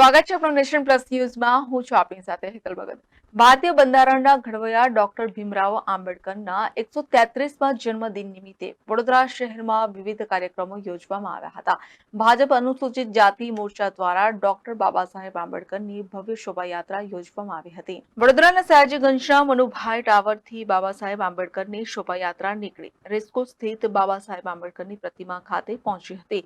સ્વાગત છે આપણું નેશન પ્લસ ન્યૂઝમાં. હું છું આપની સાથે હેતલ ભગત. ભારતીય બંધારણના ઘડવૈયા ડોક્ટર ભીમરાવ આંબેડકરના એકસો તેત્રીસમાં જન્મદિન નિમિત્તે વડોદરા શહેરમાં વિવિધ કાર્યક્રમો યોજવામાં આવ્યા હતા. ભાજપ અનુસૂચિત જાતિ મોરચા દ્વારા ડોક્ટર બાબા સાહેબ આંબેડકરની ભવ્ય શોભાયાત્રા યોજવામાં આવી હતી. વડોદરાના સયાજીગંજના મનુભાઈ ટાવરથી બાબા સાહેબ આંબેડકરની શોભાયાત્રા નીકળી. રેસ્કો સ્થિત બાબા સાહેબ આંબેડકરની પ્રતિમા ખાતે પહોંચી હતી.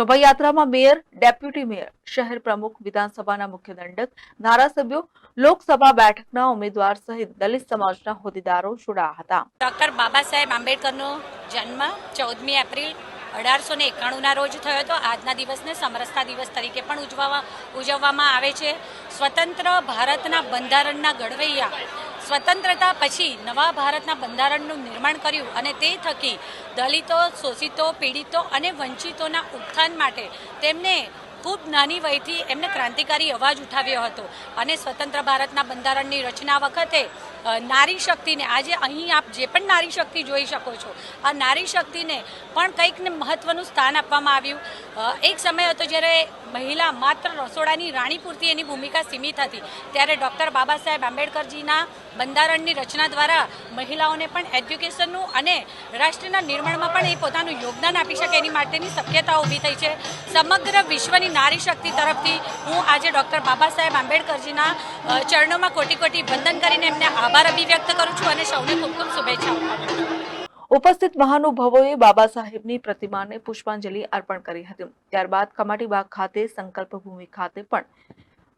શોભાયાત્રામાં મેયર, ડેપ્યુટી મેયર, શહેર પ્રમુખ, વિધાનસભાના મુખ્ય દંડક, ધારાસભ્યો, લોકસભા બેઠકના ઉમેદવાર સહિત દલિત સમાજના હોદ્દેદારો જોડાયા હતા. ડોક્ટર બાબા સાહેબ આંબેડકરનો જન્મ ચૌદમી એપ્રિલ અઢારસો ને એકાણુંના રોજ થયો હતો. આજના દિવસને સમરસતા દિવસ તરીકે પણ ઉજવવા ઉજવવામાં આવે છે. સ્વતંત્ર ભારતના બંધારણના ઘડવૈયા સ્વતંત્રતા પછી નવા ભારતના બંધારણનું નિર્માણ કર્યું અને તે થકી દલિતો, શોષિતો, પીડિતો અને વંચિતોના ઉત્થાન માટે તેમને ખૂબ નાની વયથી એમને ક્રાંતિકારી અવાજ ઉઠાવ્યો હતો અને સ્વતંત્ર ભારતના બંધારણની રચના વખતે નારી શક્તિને, આજે અહીં આપ જે પણ નારી શક્તિ જોઈ શકો છો, આ નારી શક્તિને પણ કંઈક મહત્ત્વનું સ્થાન આપવામાં આવ્યું. એક સમય હતો જ્યારે મહિલા માત્ર રસોડાની રાણી પૂરતી એની ભૂમિકા સીમિત હતી. ત્યારે ડૉક્ટર બાબા સાહેબ આંબેડકરજીના બંધારણની રચના દ્વારા મહિલાઓને પણ એજ્યુકેશનનું અને રાષ્ટ્રના નિર્માણમાં પણ એ પોતાનું યોગદાન આપી શકે એની માટેની શક્યતા ઊભી થઈ છે. સમગ્ર વિશ્વની નારી શક્તિ તરફથી હું આજે ડૉક્ટર બાબા સાહેબ આંબેડકરજીના ચરણોમાં કોટી કોટી વંદન કરીને એમને આભાર અભિવ્યક્ત કરું છું અને સૌને ખૂબ ખૂબ શુભેચ્છાઓ. ઉપસ્થિત મહાનુભાવોએ બાબા સાહેબની પ્રતિમાને પુષ્પાંજલિ અર્પણ કરી હતી. ત્યારબાદ કમાટીબાગ ખાતે સંકલ્પ ભૂમિ ખાતે પણ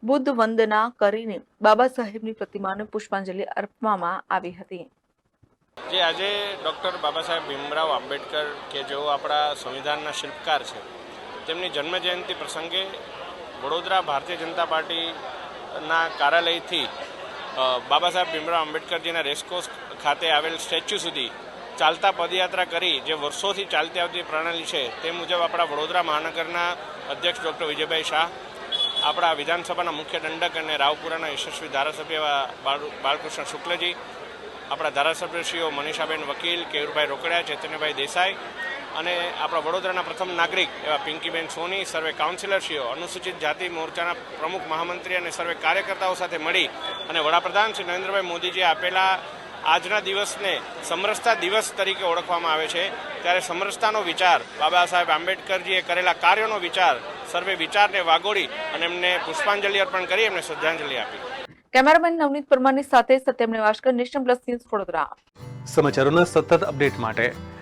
બુદ્ધ વંદના કરીને બાબા સાહેબની પ્રતિમાને પુષ્પાંજલિ અર્પવામાં આવી હતી. જે આજે ડૉક્ટર બાબા સાહેબ ભીમરાવ આંબેડકર કે જેઓ આપણા સંવિધાનના શિલ્પકાર છે તેમની જન્મજયંતિ પ્રસંગે વડોદરા ભારતીય જનતા પાર્ટીના કાર્યાલયથી બાબા સાહેબ ભીમરાવ આંબેડકરજીના રેસકોર્સ ખાતે આવેલ સ્ટેચ્યુ સુધી ચાલતા પદયાત્રા કરી, જે વર્ષોથી ચાલતી આવતી પ્રણાલી છે, તે મુજબ આપણા વડોદરા મહાનગરના અધ્યક્ષ ડૉક્ટર વિજયભાઈ શાહ, આપણા વિધાનસભાના મુખ્ય દંડક અને રાવપુરાના યશસ્વી ધારાસભ્ય બાળકૃષ્ણ શુક્લજી, આપણા ધારાસભ્યશ્રીઓ મનીષાબેન વકીલ, કેયુરભાઈ રોકડિયા, ચૈતન્યભાઈ દેસાઈ અને આપણા વડોદરાના પ્રથમ નાગરિક એવા પિંકીબેન સોની સર્વે કાઉન્સિલરશ્રીઓ અનુસૂચિત જાતિ મોરચાના પ્રમુખ મહામંત્રી અને સર્વે કાર્યકર્તાઓ સાથે મળી અને વડાપ્રધાન શ્રી નરેન્દ્રભાઈ મોદીજીએ આપેલા આજના દિવસને સમરસતા દિવસ તરીકે ઓળખવામાં આવે છે. ત્યારે સમરસતાનો વિચાર બાબા સાહેબ આંબેડકરજીએ કરેલા કાર્યોનો વિચાર સર્વે વિચારને વાગોળી અને એમને પુષ્પાંજલિ અર્પણ કરી એમને શ્રદ્ધાંજલિ આપી. કેમેરામેન નવનીત પરમારની સાથે સત્યમ નેવાશકર નેશન પ્લસ ન્યૂઝ વડોદરા. સમાચારોના સતત અપડેટ માટે